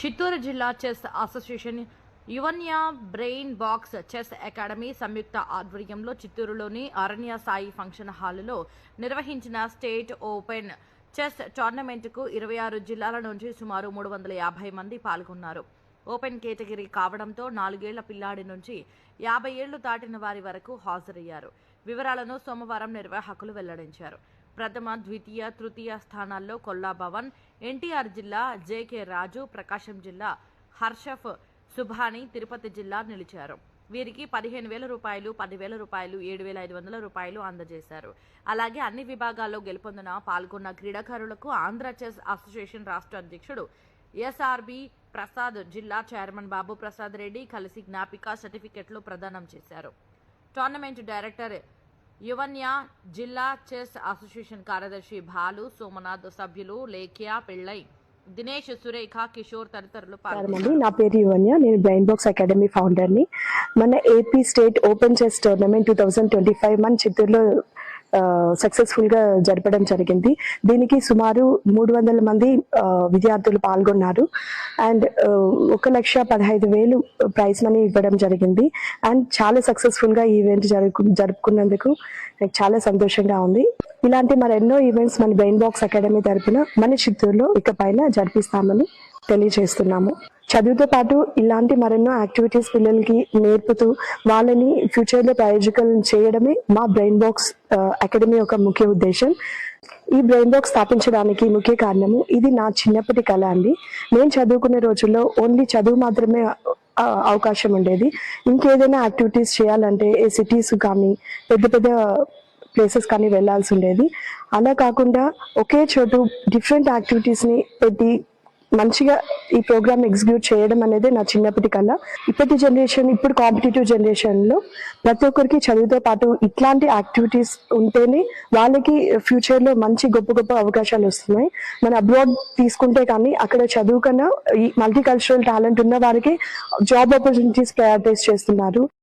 చిత్తూరు జిల్లా chess association Yuvanya brain box chess academy సంయుక్త ఆధ్వర్యంలో చిత్తూరులోని అరణ్య సాయి ఫంక్షన్ హాలులో నిర్వహించిన స్టేట్ ఓపెన్ చెస్ టోర్నమెంట్కు ఇరవై ఆరు జిల్లాల నుంచి సుమారు మూడు వందల యాభై మంది పాల్గొన్నారు. ఓపెన్ కేటగిరీ కావడంతో నాలుగేళ్ళ పిల్లాడి నుంచి యాభై ఏళ్ళు దాటిన వారి వరకు హాజరయ్యారు. వివరాలను సోమవారం నిర్వాహకులు వెల్లడించారు. ప్రథమ ద్వితీయ తృతీయ స్థానాల్లో కొల్లాభవన్ ఎన్టీఆర్ జిల్లా జేకే రాజు ప్రకాశం జిల్లా హర్షఫ్ సుభాని తిరుపతి జిల్లా నిలిచారు. వీరికి పదిహేను వేల రూపాయలు పదివేల రూపాయలు ఏడు వేల ఐదు వందల రూపాయలు అందజేశారు. అలాగే అన్ని విభాగాల్లో గెలుపొందిన పాల్గొన్న క్రీడాకారులకు ఆంధ్ర చెస్ అసోసియేషన్ రాష్ట్ర అధ్యక్షుడు ఎస్ఆర్బి ప్రసాద్ జిల్లా చైర్మన్ బాబు ప్రసాద్ రెడ్డి కలిసి జ్ఞాపిక సర్టిఫికెట్లు ప్రదానం చేశారు. టోర్నమెంట్ డైరెక్టర్ యువన్య జిల్లా చెస్ అసోసియేషన్ కార్యదర్శి భాలు సోమనాథ్ సభ్యులు లేఖ్య పెళ్ళై దినేష్ సురేఖ కిషోర్ తదితరులు పాల్గొన్నారు. నా పేరు యువన్య. నేను బ్రెయిన్ బాక్స్ అకాడమీ ఫౌండర్ని మన AP state open chess tournament two thousand twenty five మన చిత్తూరులో సక్సెస్ఫుల్గా జరపడం జరిగింది. దీనికి సుమారు మూడు వందల మంది ఆ, విద్యార్థులు పాల్గొన్నారు. అండ్ ఒక లక్ష పదహైదు వేలు ప్రైజ్ మనీ ఇవ్వడం జరిగింది. అండ్ చాలా సక్సెస్ఫుల్గా ఈవెంట్ జరుపు జరుపుకున్నందుకు నాకు చాలా సంతోషంగా ఉంది. ఇలాంటి మరెన్నో ఈవెంట్స్ మన బ్రెయిన్ బాక్స్ అకాడమీ తరపున మన చిత్తూరులో ఇకపైన జరిపిస్తామని తెలియజేస్తున్నాము. చదువుతో పాటు ఇలాంటి మరెన్నో యాక్టివిటీస్ పిల్లలకి నేర్పుతూ వాళ్ళని ఫ్యూచర్లో ప్రయోజకం చేయడమే మా బ్రెయిన్ బాక్స్ అకాడమీ యొక్క ముఖ్య ఉద్దేశం. ఈ బ్రెయిన్ బాక్స్ స్థాపించడానికి ముఖ్య కారణము ఇది నా చిన్నప్పటి కళ అండి. నేను చదువుకునే రోజుల్లో ఓన్లీ చదువు మాత్రమే అవకాశం ఉండేది. ఇంకేదైనా యాక్టివిటీస్ చేయాలంటే ఏ సిటీస్ కానీ పెద్ద పెద్ద ప్లేసెస్ కానీ వెళ్ళాల్సి ఉండేది. అలా కాకుండా ఒకే చోటు డిఫరెంట్ యాక్టివిటీస్ని పెట్టి మంచిగా ఈ ప్రోగ్రామ్ ఎగ్జిక్యూట్ చేయడం అనేది నా చిన్నప్పటి కళ. ఇప్పటి జనరేషన్ ఇప్పుడు కాంపిటేటివ్ జనరేషన్లో ప్రతి ఒక్కరికి చదువుతో పాటు ఇట్లాంటి యాక్టివిటీస్ ఉంటేనే వాళ్ళకి ఫ్యూచర్లో మంచి గొప్ప గొప్ప అవకాశాలు వస్తున్నాయి. మన అబ్రాడ్ తీసుకుంటే కానీ అక్కడ చదువు కన్నా ఈ మల్టీ కల్చరల్ టాలెంట్ ఉన్న వారికి జాబ్ ఆపర్చునిటీస్ ప్రయారిటైజ్ చేస్తున్నారు.